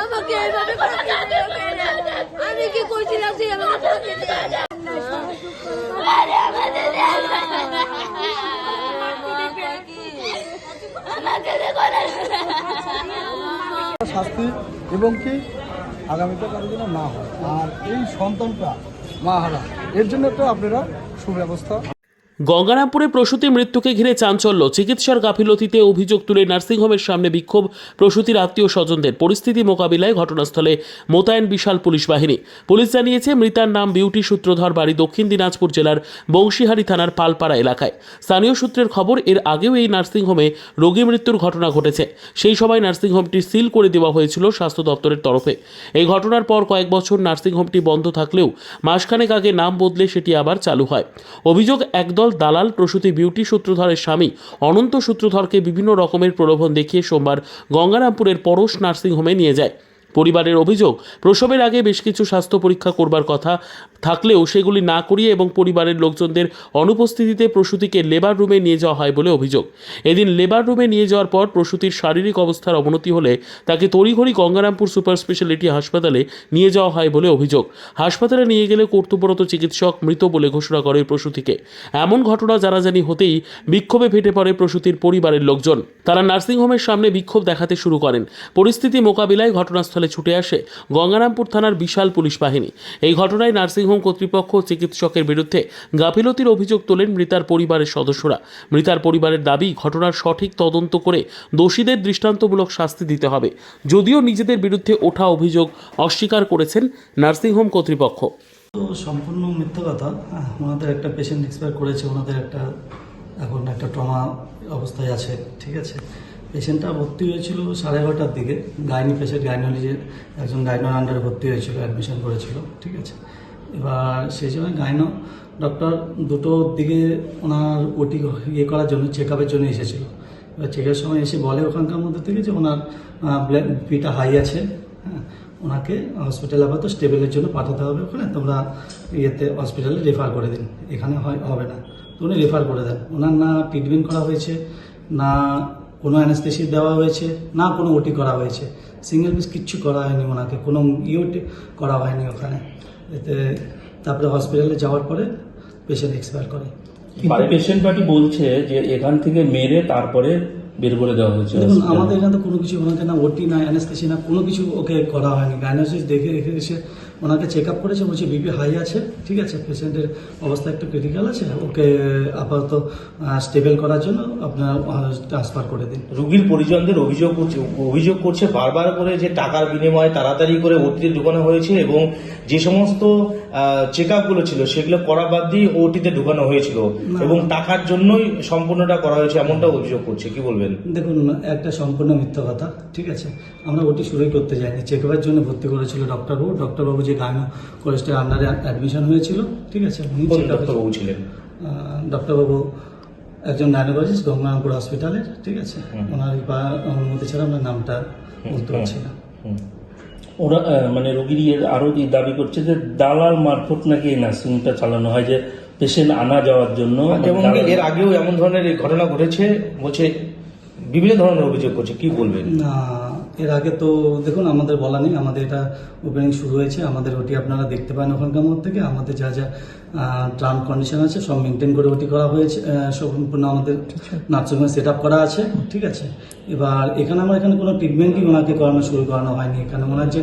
আমাকে আমি কি আমাকে। শাস্তি এবং কি আগামীতে কারও যেন না হয় আর এই সন্তানটা মা হারা, এর জন্য তো আপনারা সুব্যবস্থা গঙ্গারামপুরে প্রসূতি মৃত্যুকে ঘিরে চাঞ্চল্য। চিকিৎসার গাফিলতিতে অভিযোগ তুলে নার্সিংহোমের সামনে বিক্ষোভ। প্রসূতির আত্মীয় স্বজনদের পরিস্থিতি মোকাবিলায় ঘটনাস্থলে মোতায়েন বিশাল পুলিশ বাহিনী। পুলিশ জানিয়েছে, মৃতার নাম বিউটি সূত্রধর, বাড়ি দক্ষিণ দিনাজপুর জেলার বংশীহারি থানার পালপাড়া এলাকায়। স্থানীয় সূত্রের খবর, এর আগেও এই নার্সিংহোমে রোগী মৃত্যুর ঘটনা ঘটেছে। সেই সময় নার্সিংহোমটি সিল করে দেওয়া হয়েছিল স্বাস্থ্য দপ্তরের তরফে। এই ঘটনার পর কয়েক বছর নার্সিংহোমটি বন্ধ থাকলেও মাসখানেক আগে নাম বদলে সেটি আবার চালু হয়। অভিযোগ একদল দালাল প্রসূতি, বিউটি সূত্রধরের স্বামী, অনন্ত সূত্রধরকে বিভিন্ন রকমের প্রলোভন দেখিয়ে সোমবার গঙ্গারামপুরের পরশ নার্সিংহোমে নিয়ে যায়। পরিবারের অভিযোগ। প্রসবের আগে বেশ কিছু স্বাস্থ্য পরীক্ষা করবার কথা থাকলেও সেগুলি না করিয়ে এবং পরিবারের লোকজনদের অনুপস্থিতিতে প্রসূতিকে লেবার রুমে নিয়ে যাওয়া হয় বলে অভিযোগ। এদিন লেবার রুমে নিয়ে যাওয়ার পর প্রসূতির শারীরিক অবস্থার অবনতি হলে তাকে তড়িঘড়ি গঙ্গারামপুর সুপার স্পেশালিটি হাসপাতালে নিয়ে যাওয়া হয় বলে অভিযোগ। হাসপাতালে নিয়ে গেলে কর্তব্যরত চিকিৎসক মৃত বলে ঘোষণা করে প্রসূতিকে। এমন ঘটনা জানাজানি হতেই বিক্ষোভে ফেটে পড়ে প্রসূতির পরিবারের লোকজন। তারা নার্সিংহোমের সামনে বিক্ষোভ দেখাতে শুরু করেন। পরিস্থিতি মোকাবিলায় ঘটনাস্থলে ছুটে আসে গঙ্গারামপুর থানার বিশাল পুলিশ বাহিনী। এই ঘটনায় নার্সিংহোম কর্তৃপক্ষ চিকিৎসকের বিরুদ্ধে গাফিলতির অভিযোগ তোলেন মৃতার পরিবারের সদস্যরা। মৃতার পরিবারের দাবি, ঘটনার সঠিক তদন্ত করে দোষীদের দৃষ্টান্তমূলক শাস্তি দিতে হবে। যদিও নিজেদের বিরুদ্ধে ওঠা অভিযোগ অস্বীকার করেছেন নার্সিংহোম কর্তৃপক্ষ। তো সম্পূর্ণ মিথ্যা কথা ওনাদের একটা পেশেন্ট এক্সপায়ার করেছে, ওনাদের একটা এখন একটা ট্রমা অবস্থায় আছে, ঠিক আছে? পেশেন্টটা ভর্তি হয়েছিল সাড়ে এগারোটার দিকে। গাইনি পেশেন্ট গাইনোলজির একজন গাইনোর আন্ডারে ভর্তি হয়েছিল অ্যাডমিশন করেছিল, ঠিক আছে? এবার সেই সময় গাইনো ডক্টর দুটোর দিকে ওনার ওটি ইয়ে করার জন্য চেক আপের জন্য এসেছিল। এবার চেকের সময় এসে বলে ওখানকার মধ্যে থেকে যে ওনার বিটা হাই আছে হ্যাঁ? ওনাকে হসপিটালে আপাতত স্টেবলের জন্য পাঠাতে হবে ওখানে। তোমরা ইয়েতে হসপিটালে রেফার করে দিন। এখানে হয়, হবে না। তো উনি রেফার করে দেন। ওনার না ট্রিটমেন্ট করা হয়েছে, না কোনো অ্যানেস্থেসি দেওয়া হয়েছে না কোনো ওটি করা হয়েছে। সিঙ্গেল পিস কিচ্ছু করা হয়নি ওনাকে কোনো ইউটি করা হয়নি ওখানে। এতে তারপরে হসপিটালে যাওয়ার পরে পেশেন্ট এক্সপায়ার করে। পেশেন্ট পার্টি বলছে যে এখান থেকে মেরে তারপরে বের করে দেওয়া হয়েছে। দেখুন আমাদের এখানে তো কোনো কিছু ওনাকে না ওটি না অ্যানেস্থেসি না কোনো কিছু ওকে করা হয়নি। গাইনোসিস দেখে রেখে এসে ওনাকে চেক আপ করেছে, বলছে বিপি হাই আছে, ঠিক আছে পেশেন্টের অবস্থা একটু ক্রিটিক্যাল আছে, ওকে আপাতত স্টেবল করার জন্য আপনার ট্রান্সফার করে দিন। রুগীর পরিজনদের অভিযোগ করছে অভিযোগ করছে বারবার করে যে টাকার বিনিময়ে তাড়াতাড়ি করে অতিরিক্ত ঢুকানো হয়েছে এবং যে সমস্ত চেকগুলো ছিল সেগুলো করা বাদ দিয়ে ওটিতে ঢুকানো হয়েছিল। এবং টাকার জন্যই সম্পূর্ণটা করা হয়েছে এমনটা অভিযোগ করছে। কি বলবেন? দেখুন একটা সম্পূর্ণ মিথ্যা কথা ঠিক আছে? আমরা ওটি শুরুই করতে যাইনি। চেক আপের জন্য ভর্তি করেছিল ডক্টরবাবু ডক্টরবাবু যে গাইনো কলেজের আন্ডারে অ্যাডমিশন হয়েছিল ঠিক আছে? ডক্টরবাবু ছিলেন? ডক্টরবাবু একজন গাইনোকোলজিস্ট গঙ্গারামপুর হসপিটালের ঠিক আছে? ওনার অনুমতি ছাড়া আমরা নামটা বলতে পারছি না। ওরা আহ, মানে রোগীর আরও আরও কি দাবি করছে যে দালাল মারফত নাকি এই নার্সিংটা চালানো হয় যে পেশেন্ট আনা যাওয়ার জন্য এবং এর আগেও এমন ধরনের এই ঘটনা ঘটেছে বলছে বিভিন্ন ধরনের অভিযোগ করছে কি বলবেন? না এর আগে তো দেখুন আমাদের বলা নেই আমাদের এটা ওপেনিং শুরু হয়েছে আমাদের ওটি আপনারা দেখতে পান ওখানকার মধ্যে থেকে আমাদের যা যা টার্ম কন্ডিশন আছে সব মেনটেন করে ওটি করা হয়েছে সম্পূর্ণ আমাদের নার্সিংহোমে সেট আপ করা আছে ঠিক আছে? এবার এখানে আমার এখানে কোনো ট্রিটমেন্টই ওনাকে করানো শুরু করানো হয়নি। এখানে ওনার যে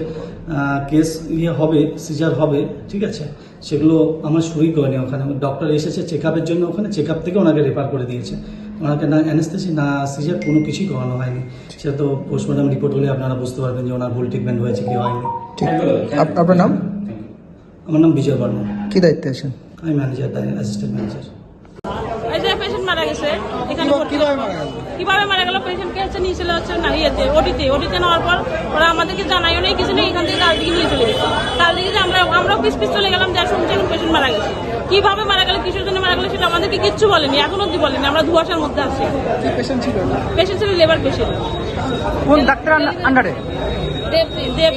কেস ইয়ে হবে সিজার হবে ঠিক আছে? সেগুলো আমরা শুরুই করিনি ওখানে। ডক্টর এসেছে চেক আপের জন্য ওখানে চেক আপ থেকে ওনাকে রেফার করে দিয়েছে। ওনাকে না অ্যানেস্থেসি না সিজার কোনো কিছুই করানো হয়নি। সেটা তো পোস্টমর্টম রিপোর্ট হলে আপনারা বুঝতে পারবেন যে ওনার ভুল ট্রিটমেন্ট হয়েছে কি হয়নি। আপ- আপনার নাম? আমার নাম বিজয় বর্মা কি দায়িত্বে আছেন? আমি ম্যানেজার অ্যাসিস্ট্যান্ট ম্যানেজার পেশেন্ট মারা গেছে এখানে কীভাবে মারা গেল? কীভাবে মারা গেল পেশেন্টকে হচ্ছে নিয়ে চলে হচ্ছে না ইয়েতে ওটিতে। ওটিতে নেওয়ার পর ওরা আমাদেরকে জানাইও নেই কিছু নেই এখান থেকে কাল দিকে নিয়ে চলে গেছে। কাল দিকে যে আমরা আমরাও পিস পিস চলে গেলাম যা শুনছি এখন পেশেন্ট মারা গেছে। কীভাবে মারা গেল কিসের জন্য মারা গেল সেটা আমাদেরকে কিচ্ছু বলেনি এখন অব্দি বলেনি। আমরা ধোয়াশার মধ্যে আছি। পেশেন্ট ছিল? পেশেন্ট ছিল লেবার পেশেন্ট কোন ডাক্তার আন্ডারে? দেব দেব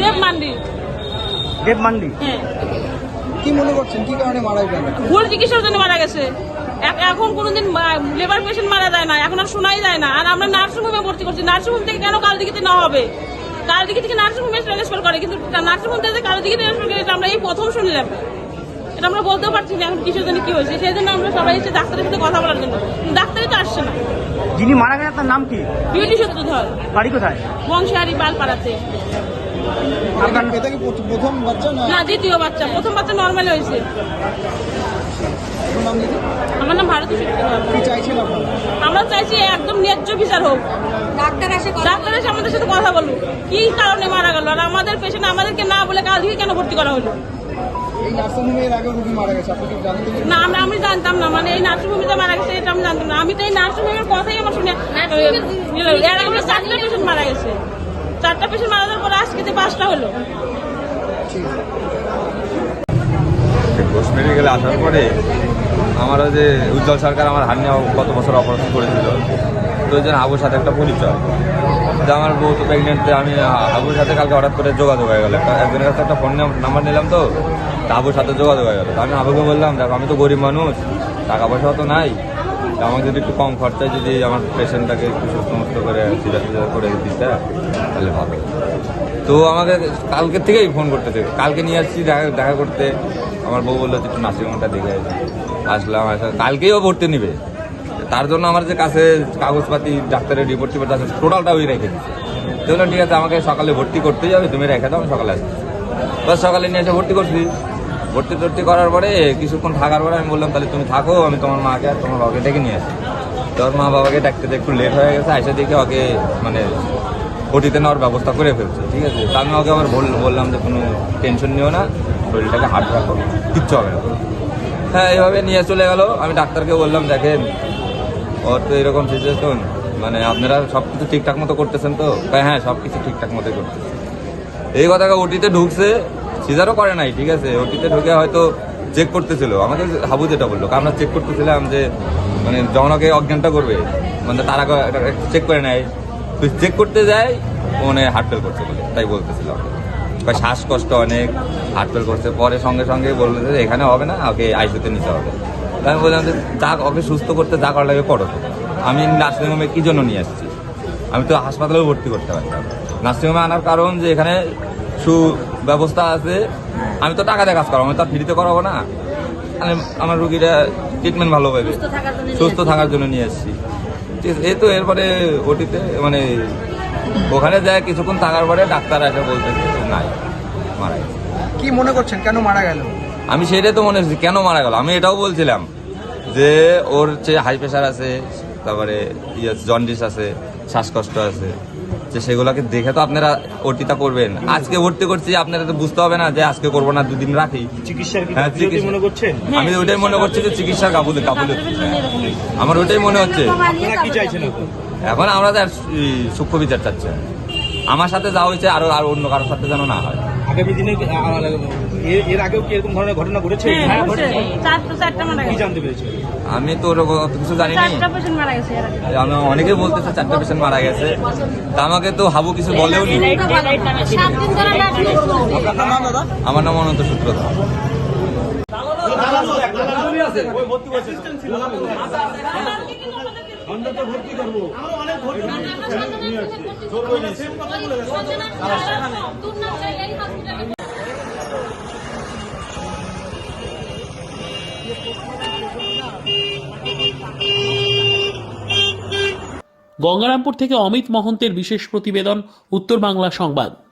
দেব মান্ডি। দেব মান্ডি। হ্যাঁ। কি মনে করছেন? কি কারণে মারা গেল? ভুল চিকিৎসার জন্য মারা গেছে। এখন কোনোদিন লেবার পেশেন্ট মারা যায় না এখন আর শোনাই যায় না। আর আমরা নার্সিং হোমে ভর্তি করছি। নার্সিং হোম থেকে কেন কাল দিকে না হবে? কাল দিকে থেকে নার্সিং হোমে ট্রান্সফার করে কিন্তু নার্সিং হোম থেকে কারও দিকে ট্রান্সফার করে আমরা এই প্রথম শুনলাম এটা আমরা বলতেও পারছি না এখন কিসের জন্য কি হয়েছে। সেই জন্য আমরা সবাই এসে ডাক্তারের সাথে কথা বলার জন্য। ডাক্তারই তো আসছে না। যিনি মারা গেলেন তার নাম কি? বিউটি সূত্রধর বাড়ি কোথায়? বংশাহারি কি প্রথম বাচ্চা না? না দ্বিতীয় বাচ্চা। প্রথম বাচ্চা নর্মাল হয়েছে। আমার নাম ভারতী আমরা চাইছি একদম ন্যায্য বিচার হোক। ডাক্তার আসে কথা ডাক্তার এসে আমাদের সাথে কথা বলুক। কি কারণে মারা গেল? আর আমাদের পেশেন্ট আমাদেরকে না বলে কাল থেকে কেন ভর্তি করা হলো? এই নার্সিংহোমে এর আগে রুগী মারা গেছে। আপনি কি জানতেন না আমরা আমি জানতাম না। মানে এই নার্সিংহোমে মারা গেছে এটা আমি জানতাম না। আমি তো এই নার্সিংহোমের কথাই আমার শুনে এর আগে আমরা পেশেন্ট মারা গেছে। চারটা পেশেন্ট মারা যাওয়ার পরে আজকে যে পাঁচটা হলো। আসার পরে আমারও যে উজ্জ্বল সরকার আমার হান্নি কত বছর অপারেশন করেছিল, তো ওই জন্য আবুর সাথে একটা পরিচয়। যে আমার বউ তো প্রেগনেন্ট আমি আবুর সাথে কালকে হঠাৎ করে যোগাযোগ হয়ে গেল। একটা একজনের কাছে একটা ফোন নাম্বার নিলাম তো আবুর সাথে যোগাযোগ হয়ে গেল। আমি আবুকে বললাম, দেখো, আমি তো গরিব মানুষ, টাকা পয়সাও তো নাই আমাকে যদি একটু কম খরচায় যদি আমার পেশেন্টটাকে একটু সুস্থ মুক্ত করে ফিজার করে দিতে, তাহলে ভালো। তো আমাকে কালকের থেকেই ফোন করতে করতেছে কালকে নিয়ে আসছি, দেখা দেখা করতে। আমার বউ বলল একটু নার্সিংহোমটা দেখে আসি আসলাম আসা কালকেই ও ভর্তি নিবে। তার জন্য আমার যে কাছে কাগজপাতি, ডাক্তারের রিপোর্ট টিপোর্ট আছে টোটালটা ওই রেখে দিচ্ছে তো বললাম, ঠিক আছে, আমাকে সকালে ভর্তি করতেই হবে, তুমি রেখে দাও, আমি সকালে আসছি। বাস সকালে নিয়ে এসে ভর্তি করছি। ভর্তি টর্তি করার পরে, কিছুক্ষণ থাকার পরে আমি বললাম, তাহলে তুমি থাকো, আমি তোমার মাকে আর তোমার বাবাকে ডেকে নিয়ে আসি। তোর মা বাবাকে ডাকতে একটু লেট হয়ে গেছে এসে দেখে ওকে মানে ওটিতে নেওয়ার ব্যবস্থা করে ফেলছে, ঠিক আছে? তা আমি ওকে আবার বল- বললাম যে, কোনো টেনশন নিও না, শরীরটাকে হার্ড রাখো, কিচ্ছু হবে না। হ্যাঁ এইভাবে নিয়ে চলে গেল। আমি ডাক্তারকে বললাম, দেখেন, ওর তো এরকম সিচুয়েশন মানে আপনারা সব কিছু ঠিকঠাক মতো করতেছেন তো? হ্যাঁ সব কিছু ঠিকঠাক মতো করতেছে। এই কথাটা ওটিতে ঢুকছে সিজারও করে নাই, ঠিক আছে? ওটিতে ঢুকে হয়তো চেক করতেছিল। আমাকে হাবু যেটা বলল আমরা চেক করতেছিলাম যে মানে যখন ওকে অজ্ঞানটা করবে মানে তারা চেক করে নেয়। তো চেক করতে যায় মানে হার্ট ফেল করছে বলে, তাই বলতেছিল। বা শ্বাসকষ্ট অনেক হার্ট ফেল করছে। পরে সঙ্গে সঙ্গে বলল যে, এখানে হবে না, ওকে আইসিউতে নিতে হবে। তাই আমি বললাম যে, যা, ওকে সুস্থ করতে যা করা লাগে করো। আমি নার্সিংহোমে কী জন্য নিয়ে আসছি? আমি তো হাসপাতালেও ভর্তি করতে পারতাম নার্সিংহোমে আনার কারণ যে, এখানে সুব্যবস্থা আছে। আমি তো টাকা দিয়ে কাজ করাবো আমি তো আর ফ্রিতে করাবো না। মানে আমার রুগীরা ট্রিটমেন্ট ভালো পাবে সুস্থ থাকার জন্য নিয়ে এসেছি ঠিক আছে এই তো এরপরে ওটিতে মানে ওখানে যায় কিছুক্ষণ থাকার পরে ডাক্তার এসে বলতেছে নাই মারা গেছে। কি মনে করছেন? কেন মারা গেল? আমি সেটাই তো মনে হচ্ছে কেন মারা গেল? আমি এটাও বলছিলাম যে ওর হচ্ছে হাই প্রেশার আছে তারপরে ইয়ে জন্ডিস আছে। শ্বাসকষ্ট আছে। যে সেগুলোকে দেখে তো আপনারা ওটিটা করবেন। আজকে ভর্তি করছি আপনারা তো বুঝতে হবে না যে আজকে করব না দুদিন রাখি। হ্যাঁ, আমি ওইটাই মনে করছি যে চিকিৎসার গাফুলে গাফুলে আমার ওইটাই মনে হচ্ছে। এখন? আমরা তো সূক্ষ্ম বিচার চাচ্ছি। আমার সাথে যা হয়েছে আরও আর অন্য কারোর সাথে যেন না হয়। আগামী দিনে এর- এর আগেও কি এরকম ধরনের ঘটনা ঘটেছে? হ্যাঁ কি জানতে পেরেছেন আমি তো ওরকম কিছু জানি না আমি অনেকে বলতেছে চারটা পেশেন্ট মারা গেছে। তা আমাকে তো হাবু কিছু বলেও নি। সাত দিন ধরে ডাক্তার আপনার নাম আমার নাম গঙ্গারামপুর থেকে অমিত মহন্তের বিশেষ প্রতিবেদন উত্তর বাংলা সংবাদ।